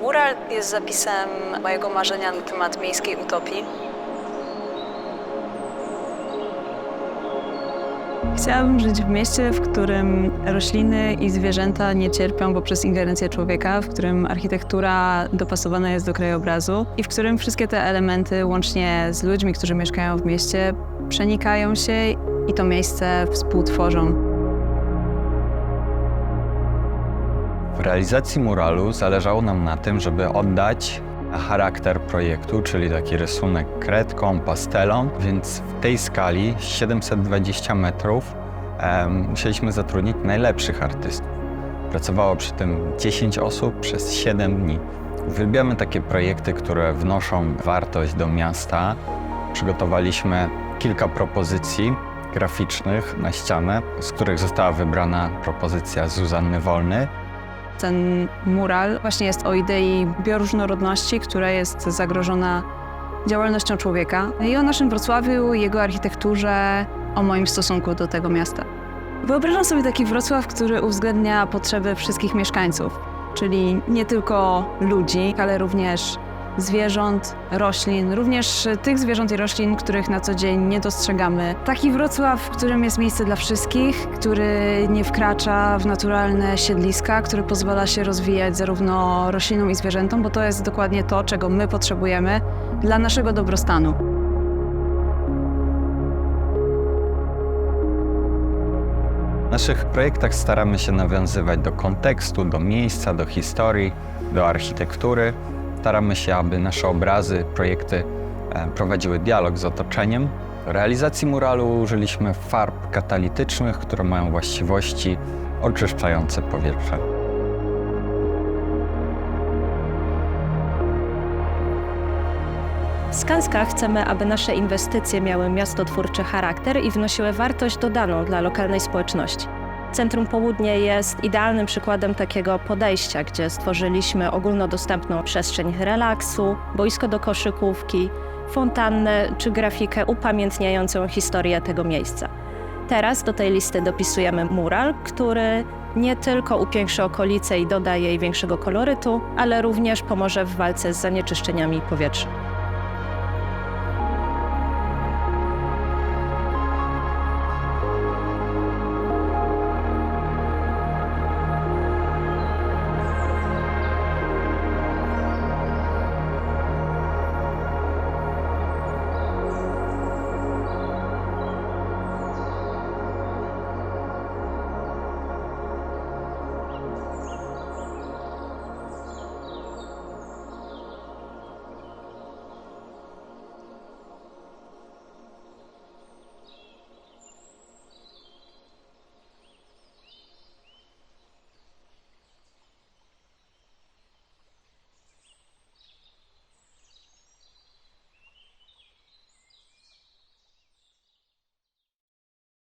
Mural jest zapisem mojego marzenia na temat miejskiej utopii. Chciałabym żyć w mieście, w którym rośliny i zwierzęta nie cierpią poprzez ingerencję człowieka, w którym architektura dopasowana jest do krajobrazu i w którym wszystkie te elementy, łącznie z ludźmi, którzy mieszkają w mieście, przenikają się i to miejsce współtworzą. W realizacji muralu zależało nam na tym, żeby oddać charakter projektu, czyli taki rysunek kredką, pastelą, więc w tej skali 720 metrów musieliśmy zatrudnić najlepszych artystów. Pracowało przy tym 10 osób przez 7 dni. Uwielbiamy takie projekty, które wnoszą wartość do miasta. Przygotowaliśmy kilka propozycji graficznych na ścianę, z których została wybrana propozycja Zuzanny Wolny. Ten mural właśnie jest o idei bioróżnorodności, która jest zagrożona działalnością człowieka i o naszym Wrocławiu, jego architekturze, o moim stosunku do tego miasta. Wyobrażam sobie taki Wrocław, który uwzględnia potrzeby wszystkich mieszkańców, czyli nie tylko ludzi, ale również zwierząt, roślin, również tych zwierząt i roślin, których na co dzień nie dostrzegamy. Taki Wrocław, w którym jest miejsce dla wszystkich, który nie wkracza w naturalne siedliska, który pozwala się rozwijać zarówno roślinom i zwierzętom, bo to jest dokładnie to, czego my potrzebujemy dla naszego dobrostanu. W naszych projektach staramy się nawiązywać do kontekstu, do miejsca, do historii, do architektury. Staramy się, aby nasze obrazy, projekty e, prowadziły dialog z otoczeniem. W realizacji muralu użyliśmy farb katalitycznych, które mają właściwości oczyszczające powietrze. W Skanska chcemy, aby nasze inwestycje miały miastotwórczy charakter i wnosiły wartość dodaną dla lokalnej społeczności. Centrum Południe jest idealnym przykładem takiego podejścia, gdzie stworzyliśmy ogólnodostępną przestrzeń relaksu, boisko do koszykówki, fontannę czy grafikę upamiętniającą historię tego miejsca. Teraz do tej listy dopisujemy mural, który nie tylko upiększy okolice i doda jej większego kolorytu, ale również pomoże w walce z zanieczyszczeniami powietrza.